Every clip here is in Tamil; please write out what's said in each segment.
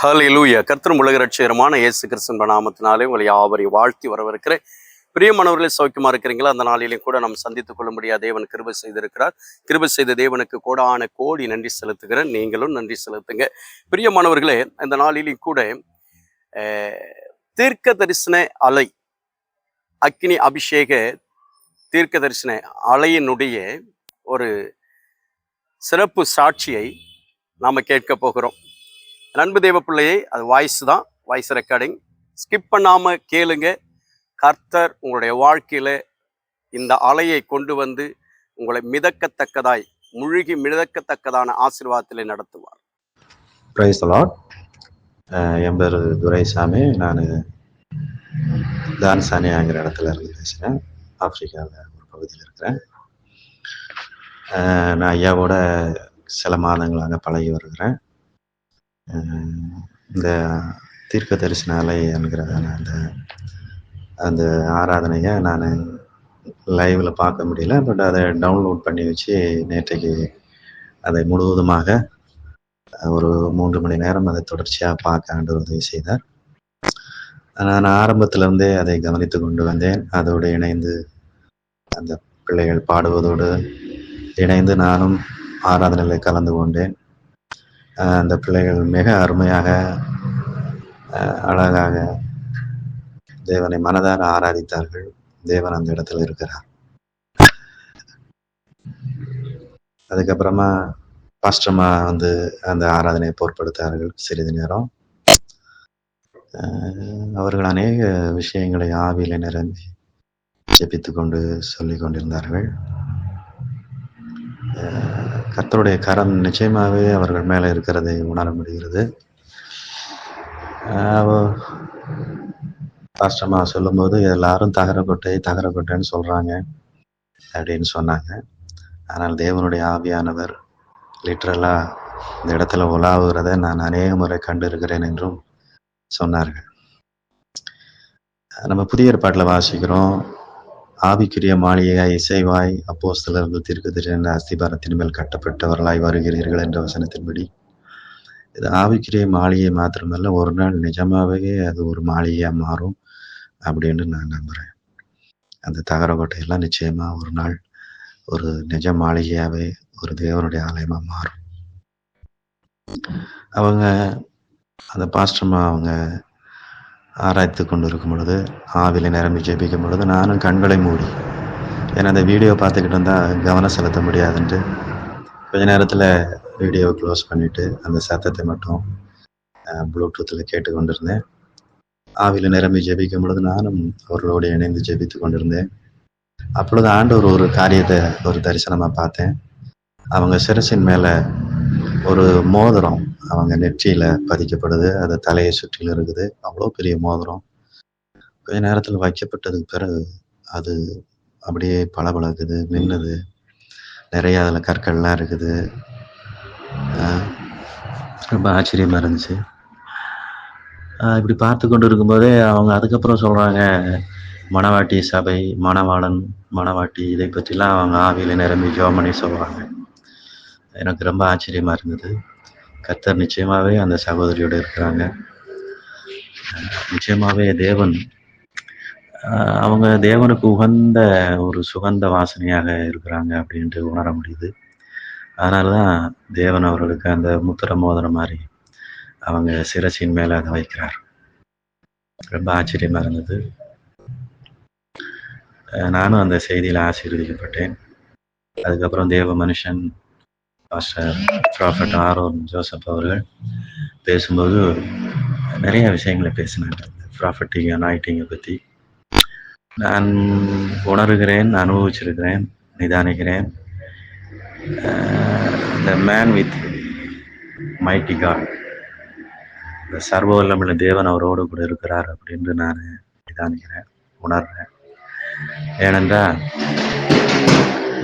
ஹalleluya கர்த்தரும் உலக ரட்சகரமான இயேசு கிறிஸ்தன் நாமத்தினாலே உங்களை யாவரை வாழ்த்தி வரவிருக்கிறேன் பிரியமானவர்களே சௌக்கியமாக இருக்கிறீங்களா? அந்த நாளிலையும் கூட நாம் சந்தித்துக் கொள்ளும்படியா தேவன் கிருபை செய்திருக்கிறார். கிருபை செய்த தேவனுக்கு கோடான கோடி நன்றி செலுத்துகிறேன். நீங்களும் நன்றி செலுத்துங்க. பிரியமானவர்களே அந்த நாளிலையும் கூட தீர்க்க தரிசன அலை அக்னி அபிஷேக தீர்க்க தரிசன அலையினுடைய ஒரு சிறப்பு சாட்சியை நாம் கேட்க போகிறோம். நண்பு தெய்வ பிள்ளையை அது வாய்ஸ் தான் வாய்ஸ் ரெக்கார்டிங் ஸ்கிப் பண்ணாமல் கேளுங்க. கர்த்தர் உங்களுடைய வாழ்க்கையில் இந்த அலையை கொண்டு வந்து உங்களை மிதக்கத்தக்கதாய் முழுகி மிதக்கத்தக்கதான ஆசீர்வாதத்திலே நடத்துவார். ப்ரைஸ் என் பேர் துரைசாமி. நான் தான்சானியாங்கிற இடத்துல இருந்து பேசுகிறேன் ஆப்பிரிக்காவில் ஒரு பகுதியில் இருக்கிறேன். நான் ஐயாவோட சில மாதங்களாக பழகி வருகிறேன். இந்த தீர்க்க தரிசன அலை என்கிற அந்த அந்த ஆராதனையை நான் லைவில் பார்க்க முடியல. பட் அதை டவுன்லோட் பண்ணி வச்சு நேற்றைக்கு அதை முழுவதுமாக ஒரு மூன்று மணி நேரம் அதை தொடர்ச்சியாக பார்க்க ஆண்டு உதவி செய்தார். நான் ஆரம்பத்திலிருந்தே அதை கவனித்து கொண்டு வந்தேன். அதோடு இணைந்து அந்த பிள்ளைகள் பாடுவதோடு இணைந்து நானும் ஆராதனையில் கலந்து கொண்டேன். அந்த பிள்ளைகள் மிக அருமையாக அஹ் அழகாக தேவனை மனதார ஆராதித்தார்கள். தேவன் அந்த இடத்துல இருக்கிறார். அதுக்கப்புறமா பாஸ்டர்மா வந்து அந்த ஆராதனையை பொருட்படுத்தார்கள் சிறிது நேரம். அவர்கள் அநேக விஷயங்களை ஆவியில நிரம்பி ஜெபித்து கொண்டு சொல்லிக் கொண்டிருந்தார்கள் கத்தருடைய கரம் நிச்சயமாகவே அவர்கள் மேலே இருக்கிறதை உணர முடிகிறது. அஹ் சொல்லும்போது எல்லாரும் தகரக்கொட்டை தகரக்கொட்டைன்னு சொல்கிறாங்க அப்படின்னு சொன்னாங்க. ஆனால் தேவனுடைய ஆவியானவர் லிட்ரலா இந்த இடத்துல உலாவுகிறத நான் அநேக முறை கண்டிருக்கிறேன் என்றும் சொன்னார்கள். நம்ம புதிய ஏற்பாட்டில் வாசிக்கிறோம். ஆவிக்குரிய மாளிகையாய் இசைவாய் அப்போ சிலர்கள் என்ற அஸ்திபாரத்தின் மேல் கட்டப்பட்டவர்களாய் வருகிறீர்கள் என்ற வசனத்தின்படி இது ஆவிக்குரிய மாளிகை மாத்திரமல்ல ஒரு நாள் நிஜமாகவே அது ஒரு மாளிகையாக மாறும் அப்படின்னு நான் நம்புறேன். அந்த தகரக்கோட்டையெல்லாம் நிச்சயமாக ஒரு நாள் ஒரு நிஜ மாளிகையாகவே ஒரு தேவனுடைய ஆலயமாக மாறும். அவங்க அந்த பாஸ்டர்மா அவங்க ஆராய்த்து கொண்டு இருக்கும் பொழுது ஆவில நிரம்பி ஜெபிக்கும் பொழுது நானும் கண்களை மூடி ஏன்னா அந்த வீடியோ பார்த்துக்கிட்டு இருந்தால் கவனம் செலுத்த முடியாதுன்ட்டு கொஞ்ச நேரத்தில் வீடியோவை க்ளோஸ் பண்ணிவிட்டு அந்த சத்தத்தை மட்டும் ப்ளூடூத்தில் கேட்டு கொண்டிருந்தேன் ஆவில நிரம்பி ஜெபிக்கும் பொழுது நானும் அவர்களோடு இணைந்து ஜெபித்து கொண்டிருந்தேன். அப்பொழுது ஆண்டவர் ஒரு காரியத்தை ஒரு தரிசனமாக பார்த்தேன். அவங்க சிரசின் மேலே ஒரு மோதிரம் அவங்க நெற்றியில பதிக்கப்படுது. அது தலையை சுற்றிலும் இருக்குது. அவ்வளோ பெரிய மோதிரம். கொஞ்ச நேரத்தில் வைக்கப்பட்டதுக்கு பிறகு அது அப்படியே பளபளக்குது மின்னுது நிறைய அதில் கற்கள்லாம் இருக்குது. ரொம்ப ஆச்சரியமா இருந்துச்சு. இப்படி பார்த்து கொண்டு இருக்கும்போதே அவங்க அதுக்கப்புறம் சொல்றாங்க மணவாட்டி சபை மணவாளன் மணவாட்டி இதை பற்றிலாம் அவங்க ஆவியில நிரம்பி ஜோம் பண்ணி சொல்றாங்க. எனக்கு ரொம்ப ஆச்சரியமாக இருந்தது. கர்த்தர் நிச்சயமாகவே அந்த சகோதரியோடு இருக்கிறாங்க. நிச்சயமாகவே தேவன் அவங்க தேவனுக்கு உகந்த ஒரு சுகந்த வாசனையாக இருக்கிறாங்க அப்படின்ட்டு உணர முடியுது. அதனாலதான் தேவன் அவர்களுக்கு அந்த முத்திர மோதிரம் மாதிரி அவங்க சிரசின் மேலே அதை வைக்கிறார். ரொம்ப ஆச்சரியமாக இருந்தது. நானும் அந்த செய்தியில் ஆசீர்வதிக்கப்பட்டேன். அதுக்கப்புறம் தேவ மனுஷன் பாஸ்டர் ப்ராஃபட் ஆரோன் ஜோசப் அவர்கள் பேசும்போது நிறைய விஷயங்களை பேசினாங்க. ப்ராஃபட்டிங் அனாயிட்டிங்கை பற்றி நான் உணர்கிறேன் அனுபவிச்சிருக்கிறேன் நிதானிக்கிறேன். The man with mighty God இந்த சர்வ வல்லமுள்ள தேவன் அவரோடு கூட இருக்கிறார் அப்படின்னு நான் நிதானிக்கிறேன் உணர்றேன். ஏனென்றால்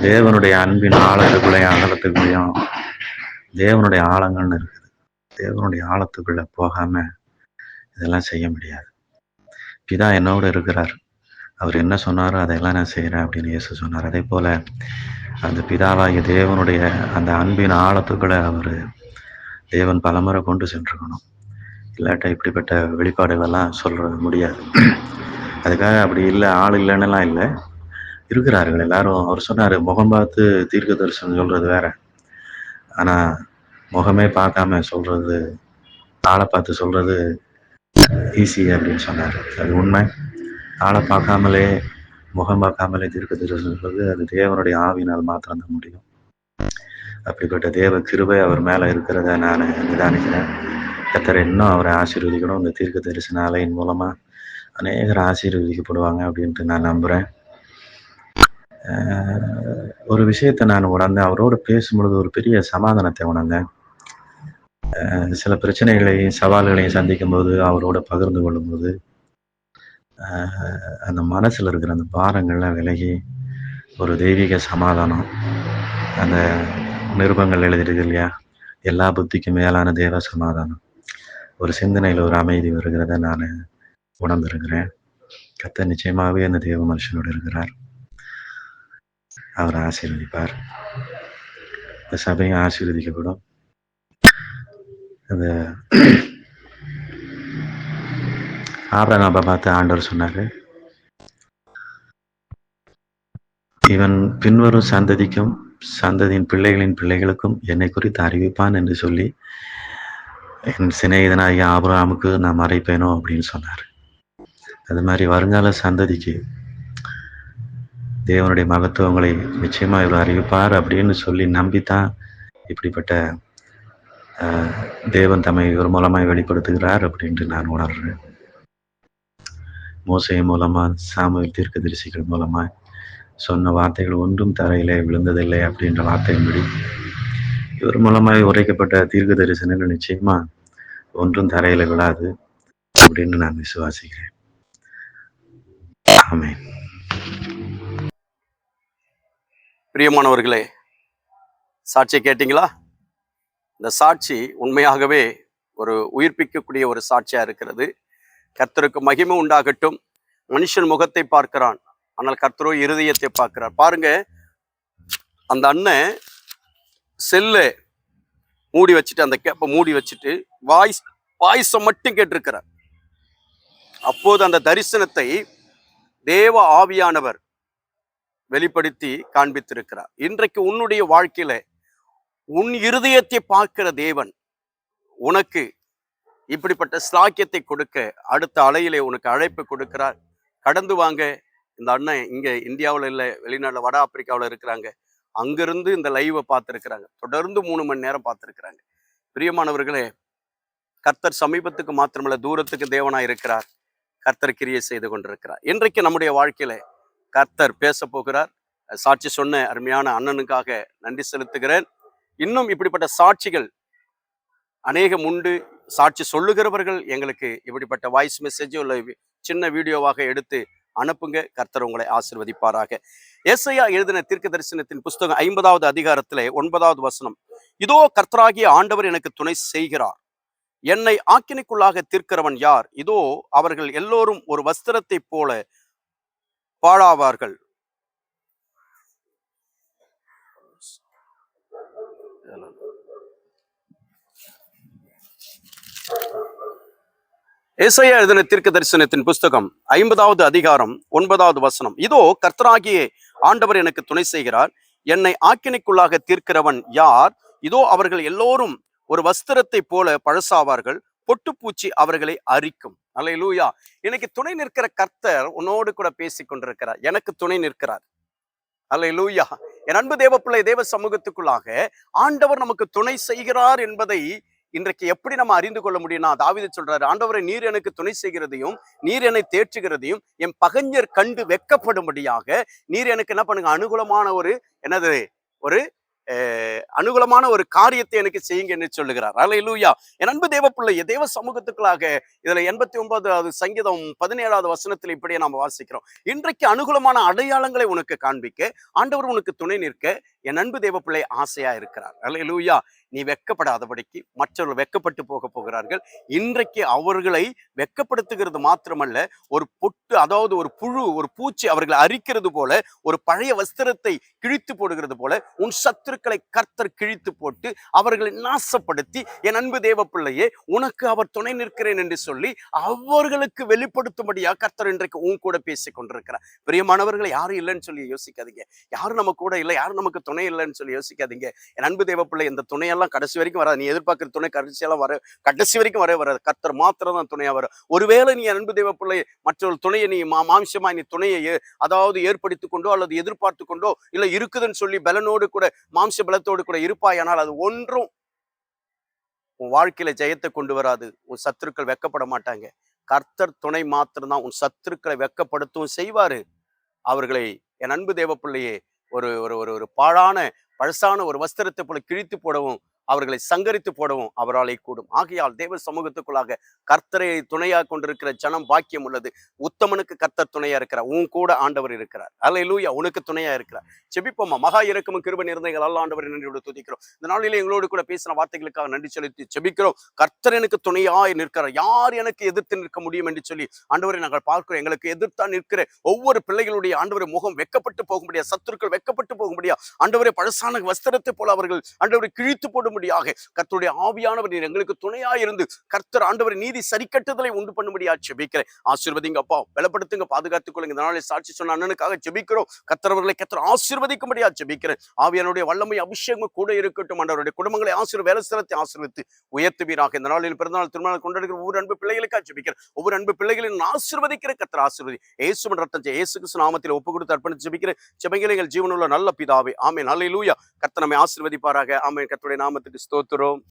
தேவனுடைய அன்பின் ஆழத்துக்குள்ளேயும் அகலத்துக்குள்ளேயும் தேவனுடைய ஆழங்கள்னு இருக்குது. தேவனுடைய ஆழத்துக்குள்ள போகாம இதெல்லாம் செய்ய முடியாது. பிதா என்னோட இருக்கிறார். அவர் என்ன சொன்னாரோ அதையெல்லாம் நான் செய்கிறேன் அப்படின்னு இயேசு சொன்னார். அதே போல அந்த பிதாவாகிய தேவனுடைய அந்த அன்பின் ஆழத்துக்குள்ள அவர் தேவன் பலமுறை கொண்டு சென்றிருக்கணும் இல்லாட்டா இப்படிப்பட்ட வெளிப்பாடுகளெல்லாம் சொல்ற முடியாது. அதுக்காக அப்படி இல்லை ஆள் இல்லைன்னுலாம் இல்லை. இருக்கிறார்கள் எல்லாரும். அவர் சொன்னார் முகம் பார்த்து தீர்க்க தரிசனம் சொல்றது வேற. ஆனால் முகமே பார்க்காம சொல்றது ஆளை பார்த்து சொல்றது ஈஸி அப்படின்னு சொன்னார். அது உண்மை. ஆளை பார்க்காமலே முகம் பார்க்காமலே தீர்க்க தரிசனம் சொல்றது அது தேவனுடைய ஆவினால் மாத்திரம்தான் முடியும். அப்படிப்பட்ட தேவ கிருபை அவர் மேலே இருக்கிறத நான் நிதானிக்கிறேன். கத்தர் இன்னும் அவரை ஆசீர்வதிக்கணும். இந்த தீர்க்க தரிசன அலையின் மூலமாக அநேகர் ஆசீர்வதிக்கப்படுவாங்க அப்படின்ட்டு நான் நம்புகிறேன் ஒரு விஷயத்தை நான் உணர்ந்தேன். அவரோட பேசும்பொழுது ஒரு பெரிய சமாதானத்தை உணர்ந்தேன். சில பிரச்சனைகளையும் சவால்களையும் சந்திக்கும் போது அவரோட பகிர்ந்து கொள்ளும்போது அந்த மனசில் இருக்கிற அந்த பாரங்கள்லாம் விலகி ஒரு தெய்வீக சமாதானம் அந்த நிருபங்கள் எழுதிருக்கு இல்லையா? எல்லா புத்திக்கும் மேலான தேவ சமாதானம். ஒரு சிந்தனையில் ஒரு அமைதி வருகிறத நான் உணர்ந்திருக்கிறேன். கத்த நிச்சயமாகவே அந்த தேவ மனுஷனோடு இருக்கிறார். அவர் ஆசீர்வதிப்பார். இந்த சபையை ஆசீர்வதிக்கப்படும். அந்த ஆபரகாபை பார்த்து ஆண்டவர் சொன்னாரு. இவன் பின்வரும் சந்ததிக்கும் சந்ததியின் பிள்ளைகளின் பிள்ளைகளுக்கும் என்னை குறித்து அறிவிப்பான் என்று சொல்லி என் சிநேகிதனாகிய ஆபராமுக்கு நான் மறைப்பேனோ அப்படின்னு சொன்னார். அது மாதிரி வருங்கால சந்ததிக்கு தேவனுடைய மகத்துவங்களை நிச்சயமா இவர் அறிவிப்பார் அப்படின்னு சொல்லி நம்பித்தான் இப்படிப்பட்ட ஆஹ், தேவன் தம்மை இவர் மூலமாய் வெளிப்படுத்துகிறார் அப்படின்ட்டு நான் உணர்றேன். மோசை மூலமா சாமுவேல் தீர்க்கதரிசிகள் மூலமா சொன்ன வார்த்தைகள் ஒன்றும் தரையிலே விழுந்ததில்லை அப்படின்ற வார்த்தையின்படி இவர் மூலமாய் உரைக்கப்பட்ட தீர்க்க தரிசனங்கள் நிச்சயமா ஒன்றும் தரையில விழாது அப்படின்னு நான் விசுவாசிக்கிறேன். ஆமேன். பிரியமானவர்களே சாட்சியை கேட்டிங்களா? இந்த சாட்சி உண்மையாகவே ஒரு உயிர்ப்பிக்கக்கூடிய ஒரு சாட்சியாக இருக்கிறது. கர்த்தருக்கு மகிமை உண்டாகட்டும். மனுஷன் முகத்தை பார்க்கிறான் ஆனால் கர்த்தரோ இருதயத்தை பார்க்கிறார். பாருங்க அந்த அண்ணன் செல்ல மூடி வச்சுட்டு அந்த கேப்பை மூடி வச்சுட்டு வாய்ஸ் வாய்ஸை மட்டும் கேட்டிருக்கிறார். அப்போது அந்த தரிசனத்தை தேவ ஆவியானவர் வெளிப்படுத்தி காண்பித்திருக்கிறார். இன்றைக்கு உன்னுடைய வாழ்க்கையில உன் இருதயத்தை பார்க்கிற தேவன் உனக்கு இப்படிப்பட்ட ஸ்லாக்கியத்தை கொடுக்க அடுத்த அலையிலே உனக்கு அழைப்பு கொடுக்கிறார். கடந்து வாங்க. இந்த அண்ணன் இங்கே இந்தியாவில் இல்லை வெளிநாட்டில் வட ஆப்பிரிக்காவில் இருக்கிறாங்க. அங்கிருந்து இந்த லைவை பார்த்துருக்குறாங்க. தொடர்ந்து மூணு மணி நேரம் பார்த்துருக்குறாங்க. பிரியமானவர்களே கர்த்தர் சமீபத்துக்கு மாத்திரமல்ல தூரத்துக்கு தேவனாக இருக்கிறார் கர்த்தர் கிரியை செய்து கொண்டிருக்கிறார். இன்றைக்கு நம்முடைய வாழ்க்கையில கர்த்தர் பேச போகிறார் சாட்சி சொன்ன அருமையான அண்ணனுக்காக நன்றி செலுத்துகிறேன். இன்னும் இப்படிப்பட்ட சாட்சிகள் அநேகம் உண்டு. சாட்சி சொல்லுகிறவர்கள் எங்களுக்கு இப்படிப்பட்ட வாய்ஸ் மெசேஜோ இல்லை சின்ன வீடியோவாக எடுத்து அனுப்புங்க. கர்த்தர் உங்களை ஆசிர்வதிப்பாராக. ஏசையா எழுதின தீர்க்க தரிசனத்தின் புஸ்தகம் ஐம்பதாவது அதிகாரத்திலே ஒன்பதாவது வசனம். இதோ கர்த்தராகிய ஆண்டவர் எனக்கு துணை செய்கிறார். என்னை ஆக்கினைக்குள்ளாக தீர்க்கிறவன் யார்? இதோ அவர்கள் எல்லோரும் ஒரு வஸ்திரத்தைப் போல பாழாவார்கள் ஏசாயா எழுதின தீர்க்க தரிசனத்தின் புஸ்தகம் ஐம்பதாவது அதிகாரம் ஒன்பதாவது வசனம். இதோ கர்த்தராகிய ஆண்டவர் எனக்கு துணை செய்கிறார். என்னை ஆக்கினைக்குள்ளாக தீர்க்கிறவன் யார்? இதோ அவர்கள் எல்லோரும் ஒரு வஸ்திரத்தை போல பழசாவார்கள். பொட்டுப்பூச்சி அவர்களை அரிக்கும். அல்லேலூயா இன்னைக்கு துணை நிற்கிற கர்த்தர் உன்னோடு கூட பேசிக் கொண்டிருக்கிறார். எனக்கு துணை நிற்கிறார். அல்லேலூயா என் அன்பு தேவ பிள்ளை தேவ சமூகத்துக்குள்ளாக ஆண்டவர் நமக்கு துணை செய்கிறார் என்பதை இன்றைக்கு எப்படி நம்ம அறிந்து கொள்ள முடியும்னா தாவித சொல்றாரு ஆண்டவரை நீர் எனக்கு துணை செய்கிறதையும் நீர் என்னை தேற்றுகிறதையும் என் பகைஞர் கண்டு வெக்கப்படும்படியாக நீர் எனக்கு என்ன பண்ணுங்க? அனுகூலமான ஒரு என்னது? ஒரு அனுகூலமான ஒரு காரியத்தை எனக்கு செய்யுங்க என்று சொல்லுகிறார். அல்லேலூயா என் அன்பு தேவ பிள்ளை தேவ சமூகத்துக்களாக இதுல எண்பத்தி ஒன்பதாவது சங்கீதம் பதினேழாவது வசனத்தில் இப்படியே நாம் வாசிக்கிறோம். இன்றைக்கு அனுகூலமான அடையாளங்களை உனக்கு காண்பிக்க ஆண்டவர் உனக்கு துணை நிற்க என் அன்பு தேவ பிள்ளை ஆசையா இருக்கிறார். அல்லேலூயா நீ வெக்கப்படாதபடிக்கு மற்றவர்கள் வெட்கப்பட்டு போக போகிறார்கள். இன்றைக்கு அவர்களை வெட்கப்படுத்துகிறது மாத்திரமல்ல ஒரு பொட்டு அதாவது ஒரு புழு ஒரு பூச்சி அவர்களை அரிக்கிறது போல ஒரு பழைய வஸ்திரத்தை கிழித்து போடுகிறது போல உன் சத்துருக்களை கர்த்தர் கிழித்து போட்டு அவர்களை நாசப்படுத்தி என் அன்பு தேவ பிள்ளையே உனக்கு அவர் துணை நிற்கிறேன் என்று சொல்லி அவர்களுக்கு வெளிப்படுத்தும்படியா கர்த்தர் இன்றைக்கு உன் கூட பேசிக் கொண்டிருக்கிறார். பிரியமானவர்கள் யாரும் இல்லைன்னு சொல்லி யோசிக்காதீங்க. யாரும் நம்ம கூட இல்லை யாரும் நமக்கு துணை இல்லைன்னு சொல்லி யோசிக்காதீங்க. என் அன்பு தேவ பிள்ளை இந்த துணையெல்லாம் கடைசி வரைக்கும் வராது. நீ எதிர்பார்க்குற துணை கடைசியெல்லாம் வர கடைசி வரைக்கும் வரவே வராது. கர்த்தர் மாத்திரம் தான் துணையாக வரும். ஒருவேளை நீ அன்பு தெய்வ பிள்ளை மற்றொரு துணையை நீ மா மாம்சமாக நீ துணையை அதாவது ஏற்படுத்தி கொண்டோ அல்லது எதிர்பார்த்து கொண்டோ இல்ல இருக்குதுன்னு சொல்லி பலனோடு கூட மாம்ச பலத்தோடு கூட இருப்பாயானால் அது ஒன்றும் உன் வாழ்க்கையில ஜெயத்தை கொண்டு வராது. உன் சத்துருக்கள் வெக்கப்பட மாட்டாங்க. கர்த்தர் துணை மாத்திரம்தான் உன் சத்துருக்களை வெக்கப்படுத்தவும் செய்வாரு. அவர்களை என் அன்பு தேவப்பிள்ளையே ஒரு ஒரு ஒரு ஒரு பாழான பழசான ஒரு வஸ்திரத்தை போல கிழித்து போடவும் அவர்களை சங்கரித்து போடவும் அவராலே கூடும். ஆகையால் தேவ சமூகத்துக்குள்ளாக கர்த்தரை துணையாக கொண்டிருக்கிற ஜனம் பாக்கியம் உள்ளது. உத்தமனுக்கு கர்த்தர் துணையா இருக்கிறார். உன் கூட ஆண்டவர் இருக்கிறார். அல்லேலூயா உனக்கு துணையா இருக்கிறார். செபிப்போமா மகா இறக்கமும் கிருப நிறைந்தங்கள் அல்ல ஆண்டவர் நன்றியோடு துதிக்கிறோம். இந்த நாளிலே எங்களோடு கூட பேசின வார்த்தைகளுக்காக நன்றி செலுத்தி செபிக்கிறோம் கர்த்தர் எனக்கு துணையாய் நிற்கிறார். யார் எனக்கு எதிர்த்து நிற்க முடியும் என்று சொல்லி ஆண்டவரை நாங்கள் பார்க்கிறோம். எங்களுக்கு எதிர்த்தா நிற்கிற ஒவ்வொரு பிள்ளைகளுடைய ஆண்டவரை முகம் வெக்கப்பட்டு போக முடியாது சத்துருக்கள் வெக்கப்பட்டு போக முடியாது ஆண்டவரை பழசான வஸ்திரத்தை போல அவர்கள் ஆண்டவரை கிழித்து போடும் பண்ணும்படியாக கர்த்தருடைய ஆவியானவர் நீர் எங்களுக்கு துணையா இருந்து கர்த்தர் ஆண்டவர் நீதி சரிக்கட்டுதலை உண்டு பண்ணும்படியா ஜெபிக்கிறேன். ஆசீர்வதிங்க அப்பா. பலப்படுத்துங்க பாதுகாத்துக் கொள்ளுங்க. இந்த சாட்சி சொன்ன அண்ணனுக்காக ஜெபிக்கிறோம். கர்த்தரவர்களை கர்த்தர் ஆசீர்வதிக்கும்படியா ஜெபிக்கிறேன். ஆவியானுடைய வல்லமை அபிஷேகம் கூட இருக்கட்டும். ஆண்டவருடைய குடும்பங்களை ஆசீர் வேலஸ்தலத்தை ஆசீர்வித்து உயர்த்துவீராக. இந்த நாளில் பிறந்தநாள் திருமணம் கொண்டாடுகிற ஒவ்வொரு அன்பு பிள்ளைகளுக்காக ஜெபிக்கிறேன். ஒவ்வொரு அன்பு பிள்ளைகளின் ஆசீர்வதிக்கிற கர்த்தர் ஆசீர்வதி. ஏசு ரத்தம் ஜெய இயேசு கிறிஸ்து நாமத்தில் ஒப்பு கொடுத்து அர்ப்பணித்து ஜெபிக்கிறேன். ஜெபங்களை ஜீவனுள்ள நல்ல பிதாவே. ஆமே நல்ல லூயா நம்மை ஆசீர்வதிப்பாராக. ஆமென். கர்த்தருடைய நாமத்துக்கு ஸ்தோத்திரம்.